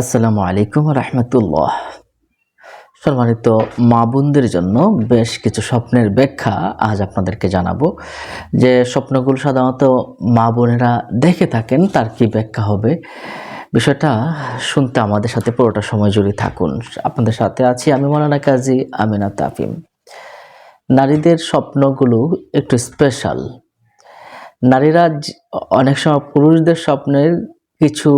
আসসালামু আলাইকুম রহমতুল্লাহ। সম্মানিত মা বোনদের জন্য বেশ কিছু স্বপ্নের ব্যাখ্যা আজ আপনাদেরকে জানাব। যে স্বপ্নগুলো সাধারণত মা বোনেরা দেখে থাকেন, তার কি ব্যাখ্যা হবে? বিষয়টা শুনতে আমাদের সাথে পুরোটা সময় জুড়ে থাকুন। আপনাদের সাথে আছি আমি মৌলানা কাজী আমিনা তাফিম। নারীদের স্বপ্নগুলো একটু স্পেশাল নারীরা অনেক সময় পুরুষদের স্বপ্নের কিছু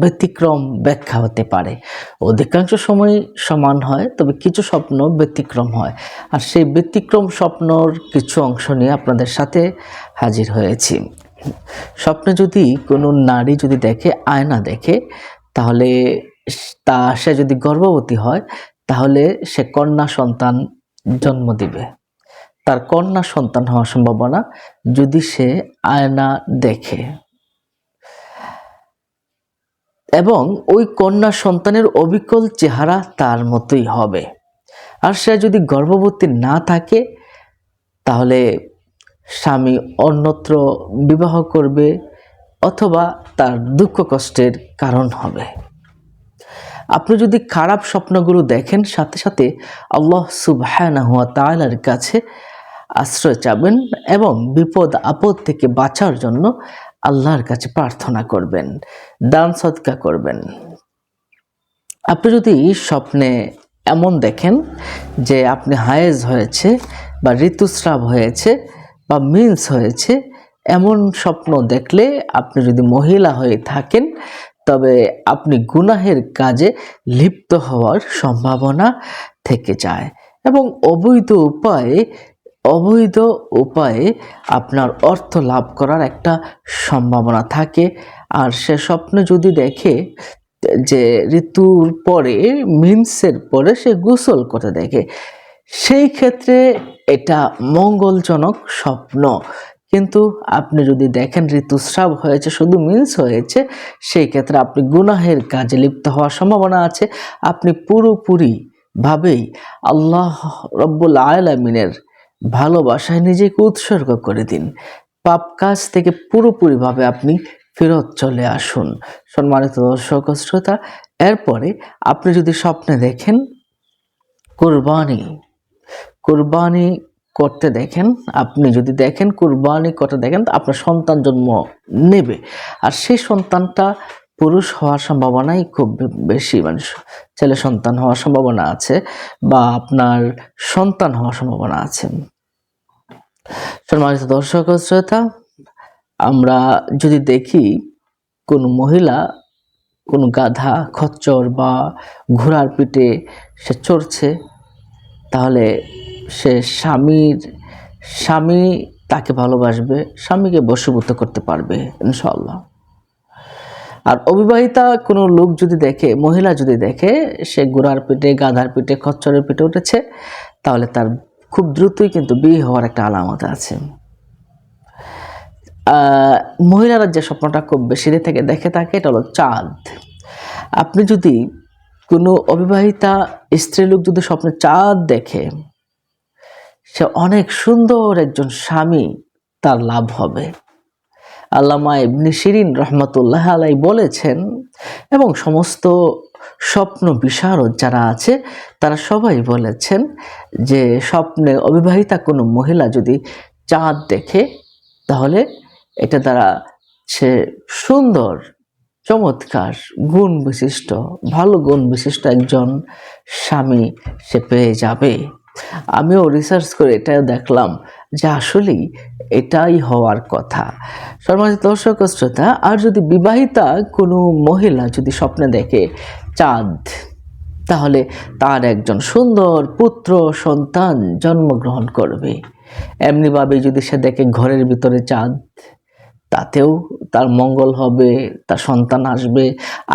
ব্যতিক্রম ব্যাখ্যা হতে পারে। অধিকাংশ সময় সমান হয়, তবে কিছু স্বপ্ন ব্যতিক্রম হয়। আর সেই ব্যতিক্রম স্বপ্নর কিছু অংশ নিয়ে আপনাদের সাথে হাজির হয়েছি। স্বপ্নে যদি কোনো নারী যদি দেখে, আয়না দেখে, তাহলে তা সে যদি গর্ভবতী হয়, তাহলে সে কন্যা সন্তান জন্ম দিবে। তার কন্যা সন্তান হওয়ার সম্ভাবনা যদি সে আয়না দেখে। এবং ওই কন্যা সন্তানের অবিকল চেহারা তার মতোই হবে। আর সে যদি গর্ভবতী না থাকে, তাহলে স্বামী অন্যত্র বিবাহ করবে অথবা তার দুঃখ কষ্টের কারণ হবে। আপনি যদি খারাপ স্বপ্নগুলো দেখেন, সাথে সাথে আল্লাহ সুবহানাহু ওয়া তাআলার কাছে আশ্রয় চাবেন এবং বিপদ আপদ থেকে বাঁচার জন্য আল্লাহর কাছে প্রার্থনা করবেন, দান সৎকা করবেন। আপনি যদি স্বপ্নে এমন দেখেন যে আপনি হায়েজ হয়েছে বা ঋতুস্রাব হয়েছে বা মিন্স হয়েছে, এমন স্বপ্ন দেখলে আপনি যদি মহিলা হয়ে থাকেন, তবে আপনি গুনাহের কাজে লিপ্ত হওয়ার সম্ভাবনা থেকে যায়। এবং অবৈধ উপায়ে অবৈধ উপায়ে আপনার অর্থ লাভ করার একটা সম্ভাবনা থাকে। আর সে স্বপ্ন যদি দেখে যে ঋতুর পরে মিন্সের পরে সে গোসল করতে দেখে, সেই ক্ষেত্রে এটা মঙ্গলজনক স্বপ্ন। কিন্তু আপনি যদি দেখেন ঋতুস্রাব হয়েছে, শুধু মিন্স হয়েছে, সেই ক্ষেত্রে আপনি গুনাহের কাজে লিপ্ত হওয়ার সম্ভাবনা আছে। আপনি পুরোপুরি ভাবেই আল্লাহ রব্বুল আলমিনের ভালোবাসায় নিজেকে উৎসর্গ করে দিন। পাপ কাজ থেকে পুরোপুরিভাবে আপনি ফেরত চলে আসুন। সম্মানিত দর্শক শ্রোতা, এরপরে আপনি যদি স্বপ্নে দেখেন, কোরবানি কোরবানি করতে দেখেন, আপনি যদি দেখেন কুরবানি করতে দেখেন, আপনার সন্তান জন্ম নেবে। আর সেই সন্তানটা পুরুষ হওয়ার সম্ভাবনাই খুব বেশি মানে ছেলে সন্তান হওয়ার সম্ভাবনা আছে বা আপনার সন্তান হওয়ার সম্ভাবনা আছে। সম্মানিত দর্শক শ্রোতা, আমরা যদি দেখি কোনো মহিলা কোনো গাধা, খচ্চর বা ঘোড়ার পিঠে সে চড়ছে, তাহলে সে স্বামীর, স্বামী তাকে ভালোবাসবে, স্বামীকে বশীভূত করতে পারবে ইনশাল্লাহ আর অবিবাহিতা কোনো লোক যদি দেখে, মহিলা যদি দেখে, সে ঘোড়ার পিঠে, গাধার পিঠে, খচ্চরের পিঠে উঠেছে, তাহলে তার খুব দ্রুতই কিন্তু বিয়ে হওয়ার একটা আলামত আছে। মহিলারা যে স্বপ্নটা খুব বেশি থেকে দেখে থাকে, এটা হলো চাঁদ। আপনি যদি কোনো অবিবাহিতা স্ত্রীলোক যদি স্বপ্নে চাঁদ দেখে, সে অনেক সুন্দর একজন স্বামী, তার লাভ হবে। আল্লামা ইবনে শিরিন রহমতুল্লাহ আলাই বলেছেন, এবং সমস্ত স্বপ্ন বিশারদ যারা আছে, তারা সবাই বলেছেন যে স্বপ্নে অবিবাহিতা কোনো মহিলা যদি চাঁদ দেখে, তাহলে এটা দ্বারা সে সুন্দর, চমৎকার, গুণ বিশিষ্ট, ভালো গুণ বিশিষ্ট একজন স্বামী সে পেয়ে যাবে। আমিও রিসার্চ করে এটা দেখলাম যে আসলেই এটাই হওয়ার কথা। সর্বাধিক দর্শক শ্রোতা, আর যদি বিবাহিতা কোনো মহিলা যদি স্বপ্নে দেখে চাঁদ, তাহলে তার একজন সুন্দর পুত্র সন্তান জন্মগ্রহণ করবে। এমনিভাবে যদি সে দেখে ঘরের ভিতরে চাঁদ, তাতেও তার মঙ্গল হবে, তার সন্তান আসবে,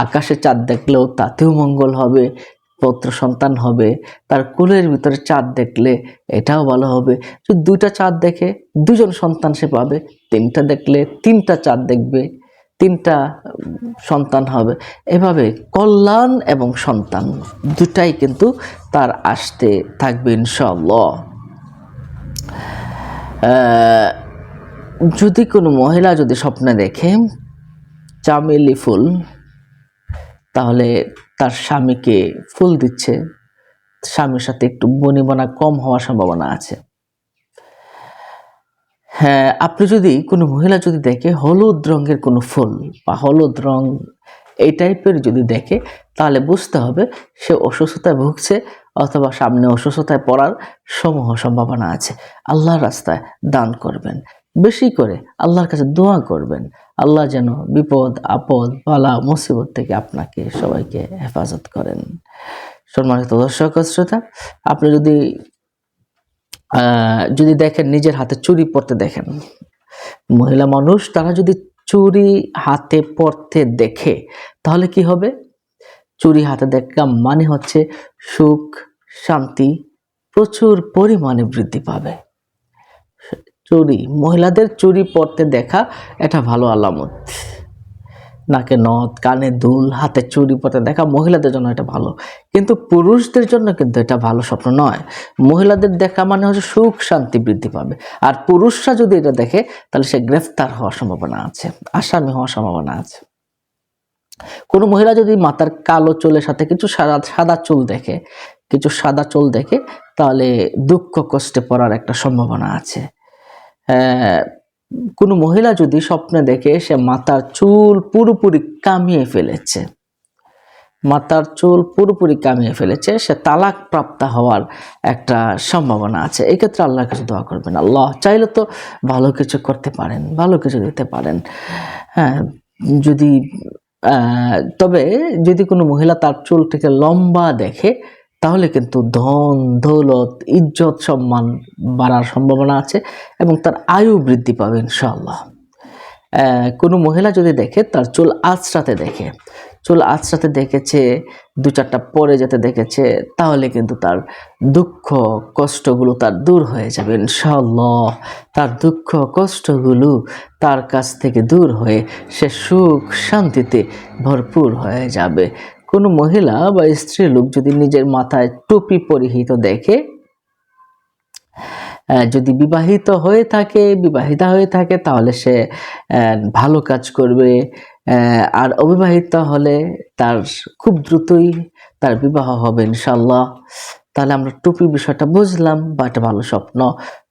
আকাশে চাঁদ দেখলেও তাতেও মঙ্গল হবে পুত্র সন্তান হবে, তার কুলের ভিতরে চাঁদ দেখলে এটাও ভালো হবে। যদি দুইটা চাঁদ দেখে দুজন সন্তান সে পাবে, তিনটা দেখলে তিনটা চাঁদ দেখবে, তিনটা সন্তান হবে। এভাবে কল্যাণ এবং সন্তান দুটাই কিন্তু তার আসতে থাকবে ইনশাল্লাহ যদি কোনো মহিলা যদি স্বপ্নে দেখে, চামেলি ফুল, তাহলে তার স্বামীকে ফুল দিচ্ছে। স্বামীর সাথে একটু বনিবনা কম হওয়ার সম্ভাবনা আছে। হ্যাঁ আপনি যদি কোনো মহিলা যদি দেখে হলুদ রঙের কোনো ফুল বা হলুদ রং এই টাইপের যদি দেখে, তাহলে বুঝতে হবে সে অসুস্থতায় ভুগছে অথবা সামনে অসুস্থতায় পড়ার সমূহ সম্ভাবনা আছে। আল্লাহর রাস্তায় দান করবেন। বেশি করে আল্লাহর কাছে দোয়া করবেন। আল্লাহ যেন বিপদ, আপদ, বালা, মুসিবত থেকে আপনাকে সবাইকে হেফাজত করেন। সম্মানিত দর্শক শ্রোতা, আপনি যদি যদি দেখেন নিজের হাতে চুরি পরতে দেখেন, মহিলা মানুষ, তারা যদি চুরি হাতে পরতে দেখে, তাহলে কি হবে? চুরি হাতে দেখা মানে হচ্ছে সুখ, শান্তি প্রচুর পরিমাণে বৃদ্ধি পাবে। চুরি, মহিলাদের চুরি পরতে দেখা এটা ভালো আলামত। নাকে নথ কানে দুল, হাতে চুরি পরতে দেখা মহিলাদের জন্য এটা ভালো। কিন্তু পুরুষদের জন্য কিন্তু এটা ভালো স্বপ্ন নয়। মহিলাদের দেখা মানে হচ্ছে সুখ, শান্তি বৃদ্ধি পাবে। আর পুরুষরা যদি এটা দেখে, তাহলে সে গ্রেফতার হওয়ার সম্ভাবনা আছে, আসামি হওয়ার সম্ভাবনা আছে। কোনো মহিলা যদি মাথার কালো চুলের সাথে কিছু সাদা সাদা চুল দেখে, কিছু সাদা চুল দেখে, তাহলে দুঃখ কষ্টে পড়ার একটা সম্ভাবনা আছে। কোনো মহিলা যদি স্বপ্নে দেখে সে মাথার চুল পুরোপুরি কামিয়ে ফেলেছে, মাথার চুল পুরোপুরি কামিয়ে ফেলেছে, সে তালাক প্রাপ্ত হওয়ার একটা সম্ভাবনা আছে। এক্ষেত্রে আল্লাহ কিছু কাছে দোয়া করবেন। আল্লাহ চাইলে তো ভালো কিছু করতে পারেন, ভালো কিছু দিতে পারেন। হ্যাঁ যদি তবে যদি কোনো মহিলা তার চুলটিকে লম্বা দেখে তাহলে কিন্তু ধন, দৌলত, ইজ্জত সম্মান বাড়ার সম্ভাবনা আছে এবং তার আয়ু বৃদ্ধি পাবে ইনশাআল্লাহ। কোনো মহিলা যদি দেখে, তার চুল আঁচড়াতে দেখে, চুল আঁচড়াতে দেখেছে, দু চারটা পরে যেতে দেখেছে, তাহলে কিন্তু তার দুঃখ, কষ্টগুলো তার দূর হয়ে যাবে ইনশাআল্লাহ। তার দুঃখ, কষ্টগুলো তার কাছ থেকে দূর হয়ে সে সুখ শান্তিতে ভরপুর হয়ে যাবে। কোনো মহিলা বা স্ত্রী লোক যদি নিজের মাথায় টুপি পরিহিত দেখে যদি বিবাহিত হয়ে থাকে, বিবাহিতা হয়ে থাকে, তাহলে সে ভালো কাজ করবে। আর অবিবাহিত হলে তার খুব দ্রুতই তার বিবাহ হবে ইনশাল্লাহ তাহলে আমরা টুপি বিষয়টা বুঝলাম, বা একটা ভালো স্বপ্ন।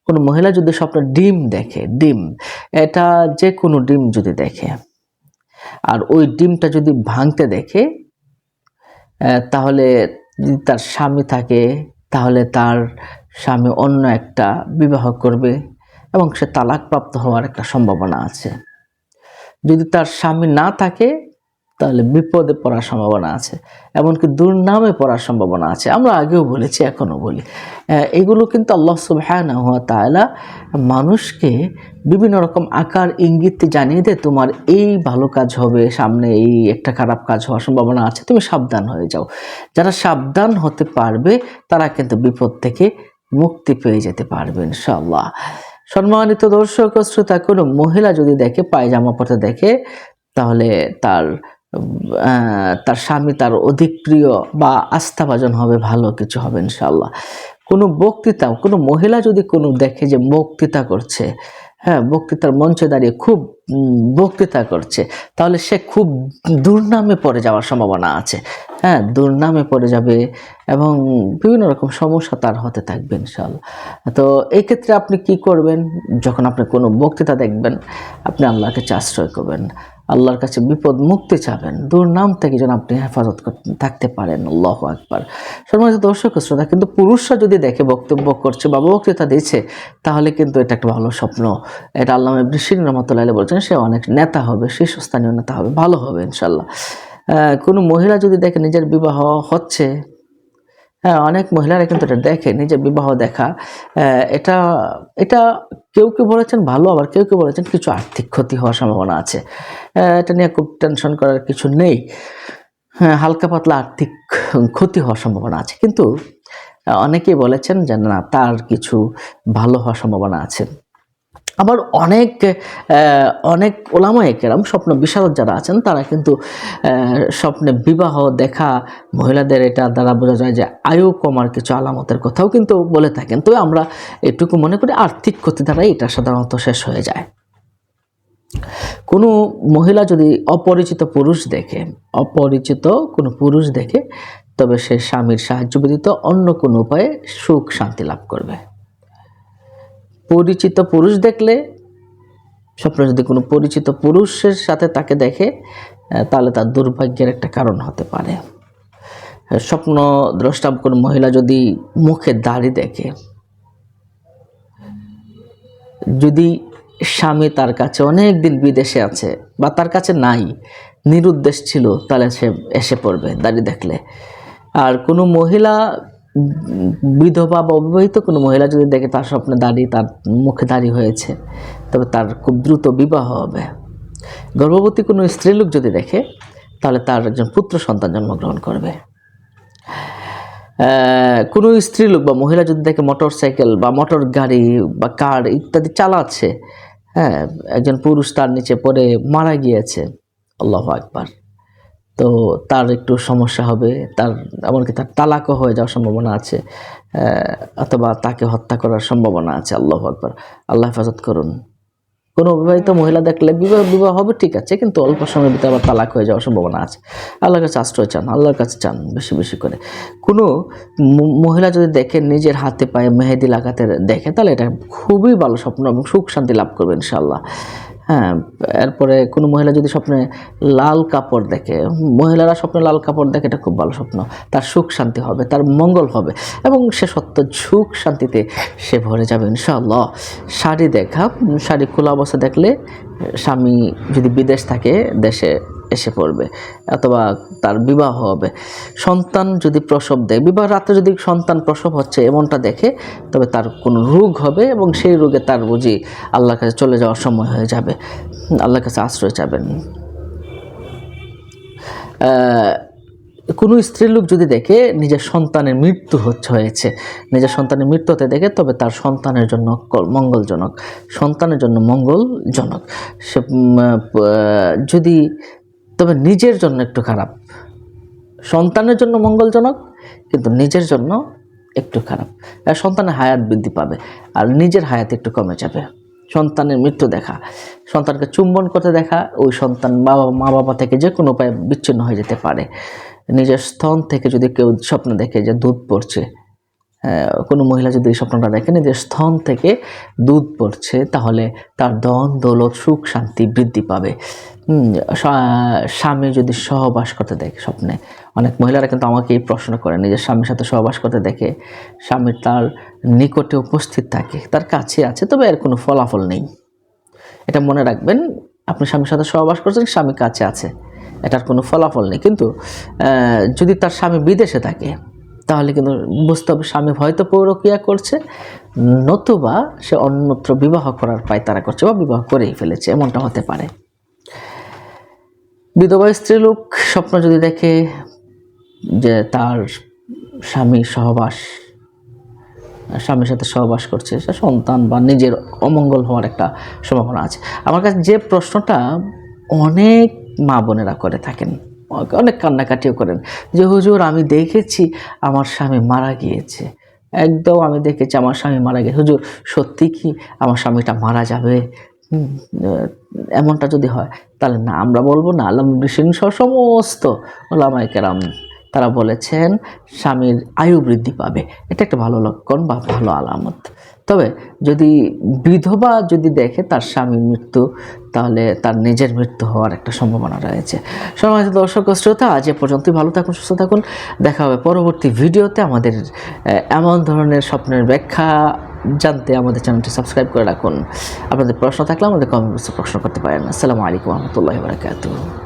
কোনো মহিলা যদি স্বপ্ন ডিম দেখে, ডিম, এটা যে কোনো ডিম যদি দেখে, আর ওই ডিমটা যদি ভাঙতে দেখে তাহলে তার স্বামী থাকে, তাহলে তার স্বামী অন্য একটা বিবাহ করবে এবং সে তালাকপ্রাপ্ত হওয়ার একটা সম্ভাবনা আছে। যদি তার স্বামী না থাকে তাহলে বিপদে পড়ার সম্ভাবনা আছে, এমনকি দুর্নামে পড়ার সম্ভাবনা আছে। আমরা আগেও বলেছি, এখনও বলি। এগুলো কিন্তু আল্লাহ সুবহানাহু ওয়া তাআলা মানুষকে বিভিন্ন রকম আকার, ইঙ্গিত জানিয়ে দেয়, তোমার এই ভালো কাজ হবে, সামনে এই একটা খারাপ কাজ হওয়ার সম্ভাবনা আছে, তুমি সাবধান হয়ে যাও। যারা সাবধান হতে পারবে, তারা কিন্তু বিপদ থেকে মুক্তি পেয়ে যেতে পারবে, ইনশাআল্লাহ। সম্মানিত দর্শক শ্রোতা, কোনো মহিলা যদি দেখে, পায়জামা পরতে দেখে, তাহলে তার তার স্বামী তার অধিক প্রিয় বা আস্থাভাজন হবে, ভালো কিছু হবে ইনশাল্লাহ কোনো বক্তৃতা, কোনো মহিলা যদি কোনো দেখে যে বক্তৃতা করছে হ্যাঁ বক্তৃতার মঞ্চে দাঁড়িয়ে খুব বক্তৃতা করছে, তাহলে সে খুব দুর্নামে পড়ে যাওয়ার সম্ভাবনা আছে। হ্যাঁ দুর্নামে পড়ে যাবে এবং বিভিন্ন রকম সমস্যা তার হতে থাকবে ইনশাল্লাহ তো এই ক্ষেত্রে আপনি কি করবেন? যখন আপনি কোনো বক্তৃতা দেখবেন, আপনি আল্লাহকে আশ্রয় করবেন। আল্লাহর কাছে বিপদ মুক্তি চাবেন। দুর্নাম থেকে যেন আপনি হেফাজত থাকতে পারেন। আল্লাহ আকবার। সম্মানিত দর্শক শ্রোতা, কিন্তু পুরুষরা যদি দেখে বক্তব্য করছে বা বক্তৃতা দিচ্ছে, তাহলে কিন্তু এটা একটা ভালো স্বপ্ন। এটা আল্লাহ ইবরিসিন রহমতুল্লাহ বলছেন, সে অনেক নেতা হবে, শীর্ষস্থানীয় নেতা হবে, ভালো হবে ইনশাল্লাহ কোনো মহিলা যদি দেখে নিজের বিবাহ হচ্ছে হ্যাঁ অনেক মহিলারা কিন্তু এটা দেখে, নিজের বিবাহ দেখা। এটা এটা কেউ কেউ বলেছেন ভালো, আবার কেউ কেউ বলেছেন কিছু আর্থিক ক্ষতি হওয়ার সম্ভাবনা আছে। এটা নিয়ে খুব টেনশন করার কিছু নেই। হ্যাঁ হালকা পাতলা আর্থিক ক্ষতি হওয়ার সম্ভাবনা আছে। কিন্তু অনেকেই বলেছেন যে না, তার কিছু ভালো হওয়ার সম্ভাবনা আছে। আবার অনেক অনেক ওলামায়ে কেরাম, স্বপ্ন বিশারদ যারা আছেন, তারা কিন্তু স্বপ্নে বিবাহ দেখা মহিলাদের এটা দ্বারা বোঝা যায় যে আয়ু কমার কিছু আলামতের কথাও কিন্তু বলে থাকেন। তবে আমরা এটুকু মনে করি আর্থিক ক্ষতি দ্বারাই এটা সাধারণত শেষ হয়ে যায়। কোনো মহিলা যদি অপরিচিত পুরুষ দেখে, অপরিচিত কোনো পুরুষ দেখে, তবে সে স্বামীর সাহায্য ব্যতীত অন্য কোনো উপায়ে সুখ শান্তি লাভ করবে। পরিচিত পুরুষ দেখলে, স্বপ্ন যদি কোনো পরিচিত পুরুষের সাথে তাকে দেখে তাহলে তার দুর্ভাগ্যের একটা কারণ হতে পারে। স্বপ্ন দ্রষ্টা কোনো মহিলা যদি মুখে দাড়ি দেখে, যদি স্বামী তার কাছে অনেক দিন বিদেশে আছে বা তার কাছে নাই, নিরুদ্দেশ ছিল, তাহলে সে এসে পড়বে দাড়ি দেখলে। আর কোনো মহিলা বিধবা বা অবিবাহিত কোনো মহিলা যদি দেখে তার স্বপ্নে দাড়ি তার মুখে দাড়ি হয়েছে, তবে তার খুব দ্রুত বিবাহ হবে। গর্ভবতী কোনো স্ত্রীলোক যদি দেখে, তাহলে তার একজন পুত্র সন্তান জন্মগ্রহণ করবে। কোনো স্ত্রীলোক বা মহিলা যদি দেখে মোটর সাইকেল বা মোটর গাড়ি বা কার ইত্যাদি চালাচ্ছে হ্যাঁ একজন পুরুষ তার নিচে পড়ে মারা গিয়েছে, আল্লাহ আকবার। তো তার একটু সমস্যা হবে। তার এমনকি তার তালাকও হয়ে যাওয়ার সম্ভাবনা আছে অথবা তাকে হত্যা করার সম্ভাবনা আছে, আল্লাহ আকবার। আল্লাহ হেফাজত করুন। কোনো অবিবাহিত মহিলা দেখলে বিবাহ বিবাহ হবে ঠিক আছে, কিন্তু অল্প সময়ের ভিতরে আবার তালাক হয়ে যাওয়ার সম্ভাবনা আছে। আল্লাহর কাছে আশ্রয় চান, আল্লাহর কাছে চান বেশি বেশি করে। কোনো মহিলা যদি দেখে নিজের হাতে পায়ে মেহেদি লাগাতে দেখে, তাহলে এটা খুবই ভালো স্বপ্ন এবং সুখ শান্তি লাভ করবে ইনশাল্লাহ হ্যাঁ এরপরে কোনো মহিলা যদি স্বপ্নে লাল কাপড় দেখে, মহিলারা স্বপ্নে লাল কাপড় দেখে, এটা খুব ভালো স্বপ্ন। তার সুখ শান্তি হবে, তার মঙ্গল হবে এবং সে সত্য সুখ শান্তিতে সে ভরে যাবে ইনশাআল্লাহ। শাড়ি দেখা শাড়ি খোলা অবস্থা দেখলে স্বামী যদি বিদেশ থাকে, দেশে এসে পড়বে অথবা তার বিবাহ হবে। সন্তান যদি প্রসব দেয় বিবাহ রাতে যদি সন্তান প্রসব হচ্ছে এমনটা দেখে তবে তার কোনো রোগ হবে এবং সেই রোগে তার বুঝি আল্লাহর কাছে চলে যাওয়ার সময় হয়ে যাবে আল্লাহর কাছে আশ্রয় আহ, কোনো স্ত্রীলোক যদি দেখে নিজের সন্তানের মৃত্যু হচ্ছে হয়েছে নিজের সন্তানের মৃত্যু হতে দেখে তবে তার সন্তানের জন্য মঙ্গলজনক সন্তানের জন্য মঙ্গলজনক। সে যদি তবে নিজের জন্য একটু খারাপ। সন্তানের জন্য মঙ্গলজনক, কিন্তু নিজের জন্য একটু খারাপ। আর সন্তানের হায়াত বৃদ্ধি পাবে, আর নিজের হায়াত একটু কমে যাবে। সন্তানের মৃত্যু দেখা, সন্তানকে চুম্বন করতে দেখা, ওই সন্তান বাবা মা বাবা থেকে যে কোনো উপায়ে বিচ্ছিন্ন হয়ে যেতে পারে। নিজের স্তন থেকে যদি কেউ স্বপ্ন দেখে যে দুধ পড়ছে কোনো মহিলা যদি এই স্বপ্নটা দেখে নিজের স্তন থেকে দুধ পড়ছে, তাহলে তার দন দৌলত, সুখ, শান্তি বৃদ্ধি পাবে। স্বামী যদি সহবাস করতে দেখে স্বপ্নে, অনেক মহিলারা কিন্তু আমাকে এই প্রশ্ন করে নিজের স্বামীর সাথে সহবাস করতে দেখে স্বামী তার নিকটে উপস্থিত থাকে, তার কাছে আছে, তবে এর কোনো ফলাফল নেই। এটা মনে রাখবেন, আপনি স্বামীর সাথে সহবাস করছেন, স্বামী কাছে আছে, এটার কোনো ফলাফল নেই। কিন্তু যদি তার স্বামী বিদেশে থাকে তাহলে কিন্তু বুঝতে হবে স্বামী হয়তো পৌরক্রিয়া করছে, নতুবা সে অন্যত্র বিবাহ করার পায় তারা করছে বা বিবাহ করেই ফেলেছে, এমনটা হতে পারে। বিধবা স্ত্রীলোক স্বপ্ন যদি দেখে যে তার স্বামী সহবাস, স্বামীর সাথে সহবাস করছে, সে সন্তান বা নিজের অমঙ্গল হওয়ার একটা সম্ভাবনা আছে। আমার কাছে যে প্রশ্নটা অনেক মা বোনেরা করে থাকেন। অনেক কান্নাকাটিও করেন। যে, হুজুর, আমি দেখেছি আমার স্বামী মারা গিয়েছে। একদম আমি দেখেছি আমার স্বামী মারা গেছে হুজুর, সত্যি কি আমার স্বামীটা মারা যাবে? এমনটা যদি হয়, তাহলে না, আমরা বলব না, আল্লাহ সহ সমস্ত ওলামাই কেরাম, তারা বলেছেন, স্বামীর আয়ু বৃদ্ধি পাবে। এটা একটা ভালো লক্ষণ বা ভালো আলামত। তবে যদি বিধবা যদি দেখে তার স্বামীর মৃত্যু, তাহলে তার নিজের মৃত্যু হওয়ার একটা সম্ভাবনা রয়েছে। সম্মানিত দর্শক শ্রোতা, আজ এ পর্যন্তই। ভালো থাকুন, সুস্থ থাকুন। দেখা হবে পরবর্তী ভিডিওতে আমাদের এমন ধরনের স্বপ্নের ব্যাখ্যা জানতে। আমাদের চ্যানেলটি সাবস্ক্রাইব করে রাখুন। আপনাদের প্রশ্ন থাকলে আমাদের কমেন্ট বক্সে প্রশ্ন করতে পারেন। আসসালামু আলাইকুম রহমতুল্লাহ বারকাতুহ।